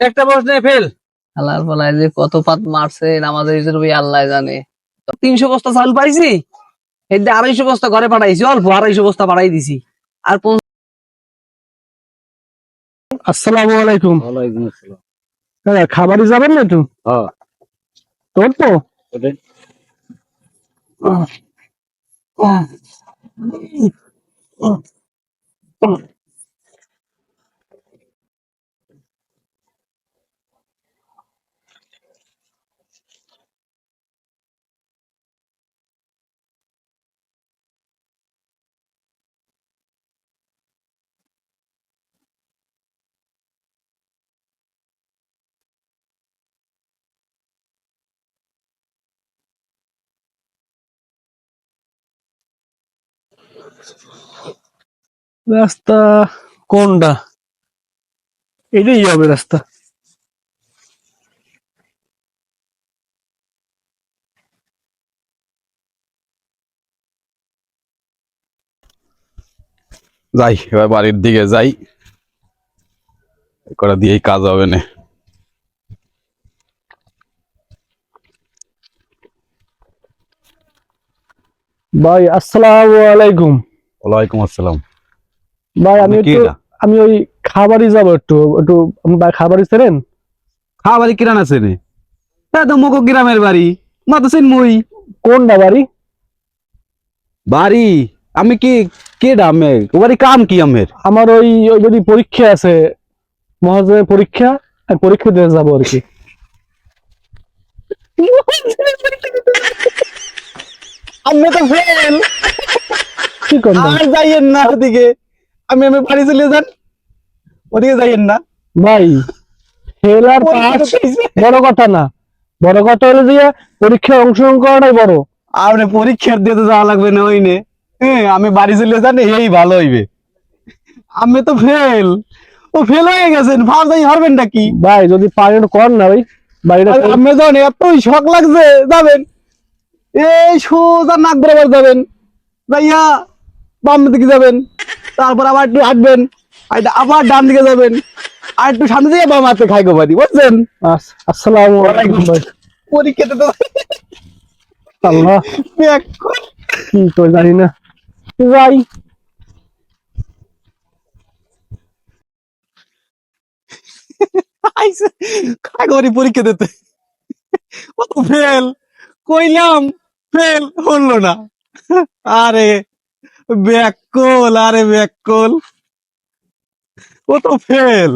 একটা প্রশ্নে ফেল। আল্লাহর বলায় যে কত পাত মারছে আমাদের হিসেবে আল্লাহ জানে। তিনশো বস্তা চাল পাইছি এই আড়াইশো বস্তা ঘরে পাঠাইছি অল্প আড়াইশো বস্তা পাঠাই দিছি। আর আসসালামু আলাইকুম। ওয়ালাইকুম আসসালাম। দাদা খাবারই যাবেন না একটু? হ্যাঁ। তোর তো ওটাই রাস্তা কোনটা? এটাই হবে রাস্তা। যাই এবার বাড়ির দিকে যাই। করা দিয়েই কাজ হবে না। ভাই আসসালামু আলাইকুম। ওয়ালাইকুম আসসালাম। ভাই আমি একটু আমি ওই খাবারই যাব একটু একটু ভাই খাবারই ছেড়েন খাবারই কিরান আছে রে তা তো মকো গ্রামের বাড়ি মই কোনটা বাড়ি? বাড়ি? আমি কি কে ডামে বাড়ি কাম কি আমের? আমার ওই ওই যদি পরীক্ষা আছে। মহাজনের পরীক্ষা আর পরীক্ষা দিতে যাব আর কি। আমি তো ফেল আর যাইয়েন না ওদিকে। আমি আমি বাড়ি চলে যান। ওদিকে যাইয়েন না। ভাই ফেল আর পাস বড় কথা না। বড় কথা হলো যে পরীক্ষায় অংশগ্রহণ করাটাই বড়। আপনি পরীক্ষার দিয়ে তো যাওয়া লাগবে না ওই নে হ্যাঁ আমি বাড়ি চলে যান এই ভালো হইবে। আমি তো ফেল ও ফেল হয়ে গেছেন ভাব যাই হারবেন নাকি ভাই যদি পারেন কর না ভাই। বাড়িটা আপনি যখন এতই শখ লাগছে যাবেন। এই সোজা নাক বরাবর যাবেন। যাইয়া বাম দিকে যাবেন তারপর আবার একটু হাঁটবেন আবার ডান দিকে যাবেন আর একটু সামনে দিয়ে বাম হাতে খাই গো বাড়ি বুঝছেন? আস- আসসালামু পরীক্ষাতে তো আল্লাহ। কি তো জানি না। যাই পরীক্ষা দিতে ফেল। কইলাম ফেল হলো না। আরে। ব্যাকল আরে ব্যাকল ও তো ফেল।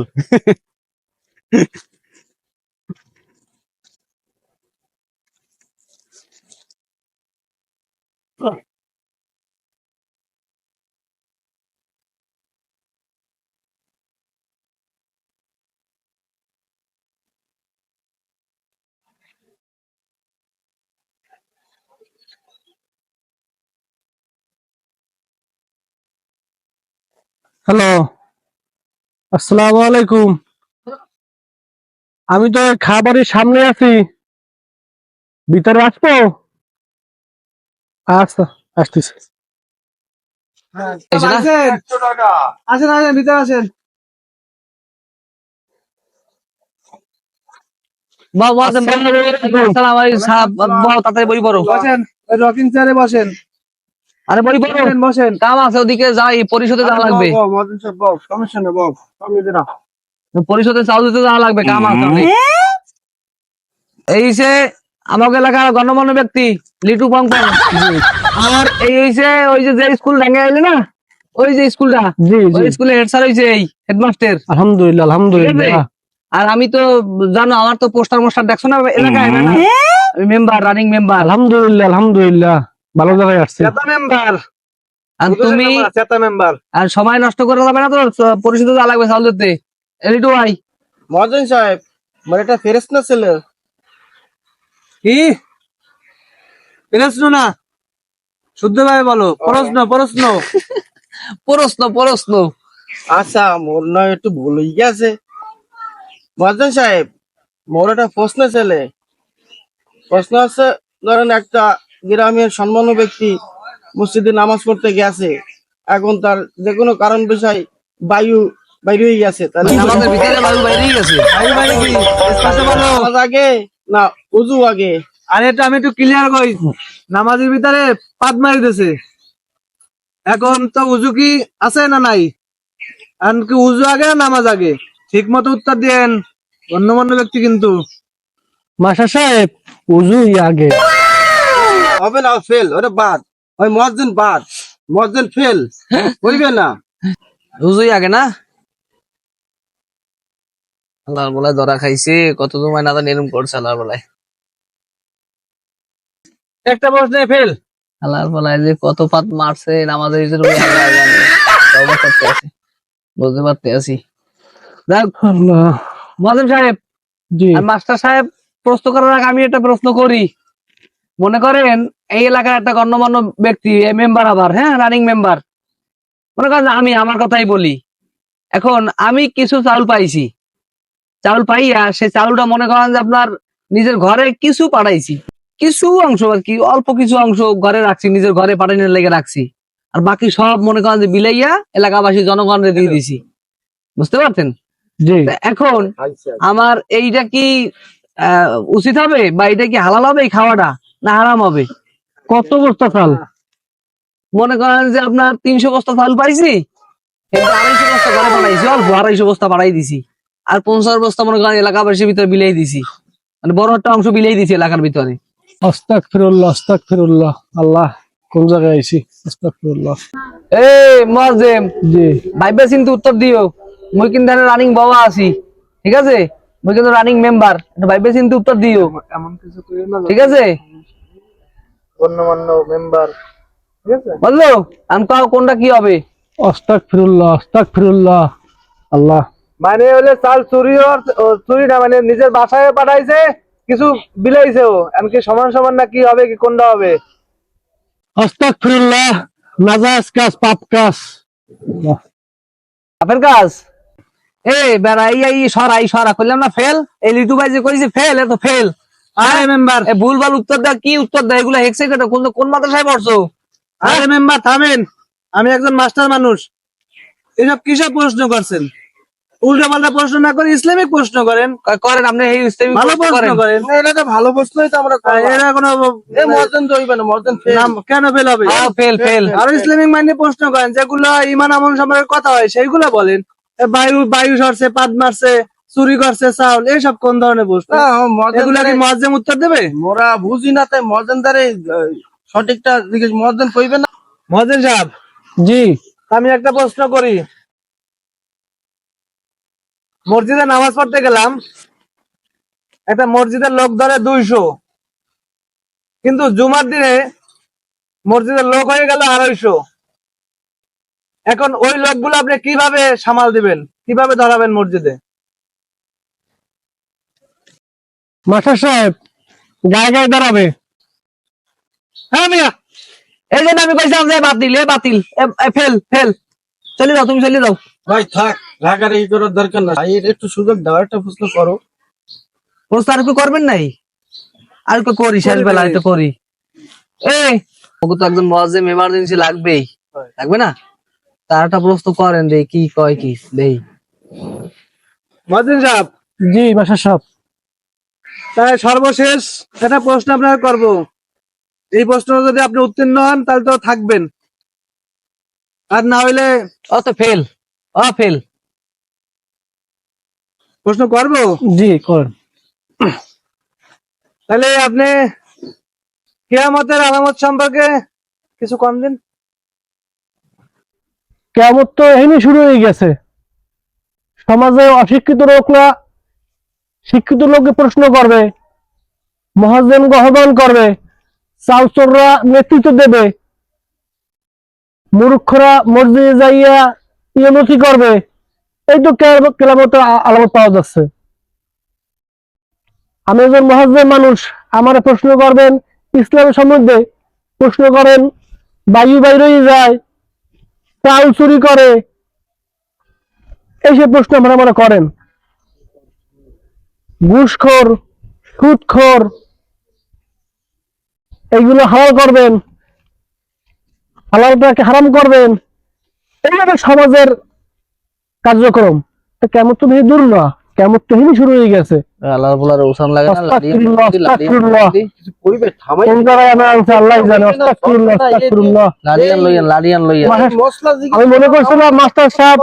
হ্যালো আসসালামু আলাইকুম আমি তো খাবারের সামনে আছি ভিতরে আসব আচ্ছা আসতেছি? আসেন আসেন ভিতরে আসেন বাবা, সালাম আলাইকুম, সালাম, বাবা, তাড়াতাড়ি বই পড়ো বসেন রকিং চেয়ারে বসেন আরে বই পড়ো বসেন বসেন। কাম আছে ওদিকে যাই পরিষদে যাওয়া লাগবে। নাও। পরিষদে চাউল দিতে যাওয়া লাগবে কাম আছে অনেক। এই সে আমাকে এলাকার গণ্যমান্য ব্যক্তি লিটু পংপং এই হইছে ওই যে যে স্কুল ভেঙে আইলে না ওই যে স্কুলটা জি ওই স্কুলে হেড স্যার হইছে এই হেডমাস্টার আলহামদুলিল্লাহ আলহামদুলিল্লাহ। আর আমি তো জানো আমার তো পোস্টার মোস্টার দেখছ না এলাকায় মেম্বার রানিং মেম্বার আলহামদুলিল্লাহ আলহামদুলিল্লাহ। ভালো জায়গায় আসছে। চেতা মেম্বার। আর তুমি? চেতা মেম্বার। আর সময় নষ্ট করে যাবে না তো? চ- পরিষদে যাওয়া লাগবে দিতে। এলিটু ভাই মদন সাহেব মানে এটা ফেরেস না ছেলে? কি? ফেরেস না? শুদ্ধ ভাবে বলো। প্রশ্ন প্রশ্ন। প্রশ্ন প্রশ্ন। আচ্ছা মোর নয় একটু ভুল হয়ে গেছে। মদন সাহেব মোর একটা প্রশ্ন ছেলে। প্রশ্ন আছে ধরেন একটা গ্রামের সম্মান্য ব্যক্তি মসজিদে নামাজ পড়তে গেছে। এখন তার যে কোনো কারণ বিষয় বায়ু বাইরে হয়ে গেছে। তাহলে নামাজের ভিতরে বায়ু বাইরেই গেছে। বায়ু বাইরে কি? স্পষ্ট বলো নামাজ আগে না উজু আগে? আরে এটা আমি একটু ক্লিয়ার কই। নামাজের ভিতরে পাদ মারি দিছে। এখন তো উজু কি আছে না নাই? এখন কি উজু আগে না নামাজ আগে? ঠিক মতো উত্তর দেন। অন্যমান্য ব্যক্তি কিন্তু। মাসা সাহেব উজু আগে। হবে না ফেল ওটা বাদ। ওই মসজিদ বাদ। মসজিদ ফেল বলবে না। বুঝুই আগে না। আল্লাহর বলায় ধরা খাইছে কত সময় না নিরম করছে আল্লাহর বলায়। একটা প্রশ্নে ফেল আল্লাহর বলায় যে কত পাত মারছে আছি। বুঝতে পারতে আছি। মহাজন সাহেব মাস্টার সাহেব প্রশ্ন করার আগে আমি একটা প্রশ্ন করি। মনে করেন এই এলাকার একটা গণ্যমান্য ব্যক্তি মেম্বার আবার হ্যাঁ রানিং মেম্বার মনে করেন আমি আমার কথাই বলি। এখন আমি কিছু চাউল পাইছি। চাউল পাইয়া সে চাউলটা মনে করেন যে আপনার নিজের ঘরে কিছু পাঠাইছি। কিছু অংশ আর কি অল্প কিছু অংশ ঘরে রাখছি নিজের ঘরে পাঠানোর লেগে রাখছি। আর বাকি সব মনে করেন যে বিলাইয়া এলাকাবাসী জনগণরে দিয়ে দিছি। বুঝতে পারছেন? এখন আমার এইটা কি আহ, উচিত হবে বা এটা কি হালাল হবে এই খাওয়াটা? না হারাম হবে। কত বস্তা চাল? মনে করেন যে আপনার তিনশো বস্তা চাল পাইছি আড়াইশো বস্তা ঘরে বানাইছি অল্প আড়াইশো বস্তা বাড়াই দিছি। আর পঞ্চাশ বস্তা মনে করেন এলাকাবাসীর ভিতরে বিলাই দিছি। মানে বড় একটা অংশ বিলাই দিছি এলাকার ভিতরে। আস্তাক ফিরুল্লাহ আস্তাক ফিরুল্লাহ আল্লাহ কোন জায়গায় আইছি? আস্তাক ফিরুল্লাহ এই মজেম জি। ভাইবে উত্তর দিও। মুই কিন্তু রানিং বাবা আছি। ঠিক আছে? মুই কিন্তু রানিং মেম্বার ভাইবে কিন্তু উত্তর দিও। এমন কিছু ঠিক আছে? গণ্যমান্য মেম্বার ঠিক আছে? বুঝলো আমি কোনটা কি হবে? আস্তাক ফিরুল্লাহ আল্লাহ। মানে হলে চাল চুরি চুরি না মানে নিজের বাসায় পাঠাইছে কিছু বিলাইছে ও এমনকি সমান সমান না কি হবে কি কোনটা হবে? আস্তাক ফিরুল্লাহ নাজাজ কাজ পাপ কাজ। আপনার কাজ? এ বেড়া এই এই সরা করলাম না ফেল? এই লিটু ভাই যে কইছে ফেল এ তো ফেল। আরে মেম্বার এ ভুল উত্তর দেয় কি উত্তর দেয়? এগুলো হেক্সে কেটে কোন কোন মাদ্রাসায় পড়ছো? আরে মেম্বার থামেন। আমি একজন মাস্টার মানুষ। এসব কিসব প্রশ্ন করছেন? উল্টা পাল্টা প্রশ্ন না করে ইসলামিক প্রশ্ন করেন। করেন আপনি এই ইসলামিক ভালো প্রশ্ন করেন। এটা তো ভালো প্রশ্নই তো আমরা এরা কোনো এ মসজিদ তো হইবে না মসজিদ ফেল কেন ফেল হবে? হ্যাঁ ফেল ফেল আর ইসলামিক মাইনে প্রশ্ন করেন যেগুলো ইমান আমল সম্পর্কে কথা হয় সেইগুলো বলেন। বায়ু বায়ু সরছে পাদ মারছে চুরি করছে চাউল এইসব কোন ধরনের না, এগুলা কি মজ্জেম উত্তর দেবে? মোরা বুঝি না তাই মজেন্দারে সঠিকটা জিজ্ঞেস মসজিদ কইবে না। মহাজন সাহেব জি আমি একটা প্রশ্ন করি। মসজিদে নামাজ পড়তে গেলাম একটা মসজিদের লোক ধরে দুইশো। কিন্তু জুমার দিনে মসজিদের লোক হয়ে গেল আড়াইশো। এখন ওই লোকগুলো আপনি কীভাবে সামাল দিবেন? কীভাবে ধরাবেন মসজিদে? মাস্টার সাহেব গায়ে গায়ে দাঁড়াবে। হ্যাঁ মিয়া? এই জন্য আমি কইছিলাম যে বাতিল এ বাতিল ফেল ফেল। চলে যাও তুমি চলে যাও। ভাই থাক রাগারাগি করার দরকার না ভাই এর একটু সুযোগ দাও একটা প্রশ্ন করো। প্রশ্ন আর একটু করবেন নাই? আর একটু করি শেষ বেলা একটু করি। এ ওকে তো একজন মহাজেম এমার্জেন্সি লাগবেই। লাগবে না? তার একটা প্রশ্ন করেন রে কি কয় কি দেই। মহাজিন সাহেব। জি বাসা সাহেব। তাই সর্বশেষ একটা প্রশ্ন আপনার করব। এই প্রশ্ন যদি আপনি উত্তীর্ণ হন তাহলে তো থাকবেন। আর না হইলে ও তো ফেল ও ফেল প্রশ্ন করব? জি করেন। তাহলে আপনি কেয়ামতের আলামত সম্পর্কে কিছু কম দিন। কেয়ামত তো এখানে শুরু হয়ে গেছে। সমাজে অশিক্ষিত লোকরা শিক্ষিত লোককে প্রশ্ন করবে, মহাজন আহ্বান করবে চাউচররা নেতৃত্ব দেবে, মূর্খরা মসজিদে যাইয়া ইয়মতি করবে, এই তো কেরামতের আলামত পাওয়া যাচ্ছে। আমি একজন মহাজ্জের মানুষ, আমার প্রশ্ন করবেন, ইসলামের সম্বন্ধে প্রশ্ন করেন, বায়ু বাইরেই যায় চাল চুরি করে, এইসব প্রশ্ন আপনারা মনে করেন। ঘুষখোর সুদখোর এইগুলো হালাল করবেন। হালালটাকে হারাম করবেন। এইভাবে সমাজের কার্যক্রম। তো কেমন তো বেশি দূর না কেমন তো হিনি শুরু হয়ে গেছে। আল্লাহ বলার ওসান লাগে আমি মনে করছিলাম মাস্টার সাহেব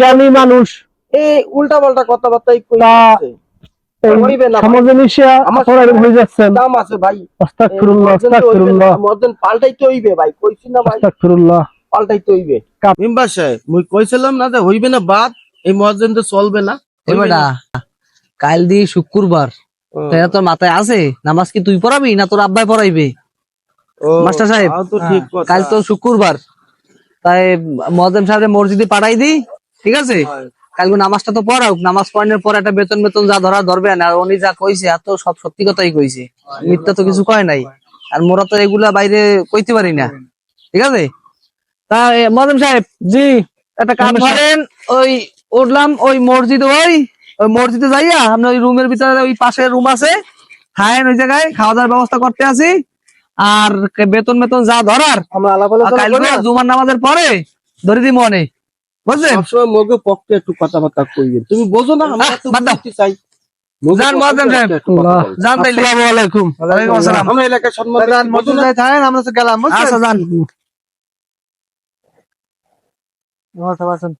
জ্ঞানী মানুষ। এই উল্টা পাল্টা কথাবার্তাই দাম আছে ভাই। আস্তাগফিরুল্লাহ আস্তাগফিরুল্লাহ। পাল্টাইতে হইবে ভাই কইছি না ভাই। পাল্টাইতে হইবে। মেম্বার সাহেব মুই কইছিলাম না যে হইবে না বাদ এই মহাজন তো চলবে না। এবারটা কাল দি শুক্রবার। তাই তোর মাথায় আছে? নামাজ কি তুই পড়াবি না তোর আব্বাই পড়াইবে? মাস্টার সাহেব, কাল তো শুক্রবার। তাই মহাজন সাহেব মসজিদে পাঠাই দি ঠিক আছে? কালকে নামাজটা তো পড়াও নামাজ পড়ানোর পর একটা বেতন বেতন যা ধরা ধরবেন আর উনি যা কইছে এত সব সত্যি কথাই কইছে। মিথ্যা তো কিছু কয় নাই। আর মোরা তো এগুলা বাইরে কইতে পারি না। ঠিক আছে? তা মদন সাহেব জি একটা কাজ করেন ওই উঠলাম ওই মসজিদ ওই ওই মসজিদে যাইয়া আমরা ওই রুমের ভিতরে ওই পাশে রুম আছে। খায়েন ওই জায়গায় খাওয়া দাওয়ার ব্যবস্থা করতে আছি। আর বেতন বেতন যা ধরার আমরা আলাপ জুমার নামাজের পরে ধরে দিই মনে বুঝলেন? সবসময় মগে পক্ষে একটু কথাবার্তা কইবে তুমি বোঝো না আমরা তো বুঝতে চাই। আমরা এলাকায় সম্মান দেখি, বোঝো না? আমরা তো গেলাম আচ্ছা যান বুঝছেন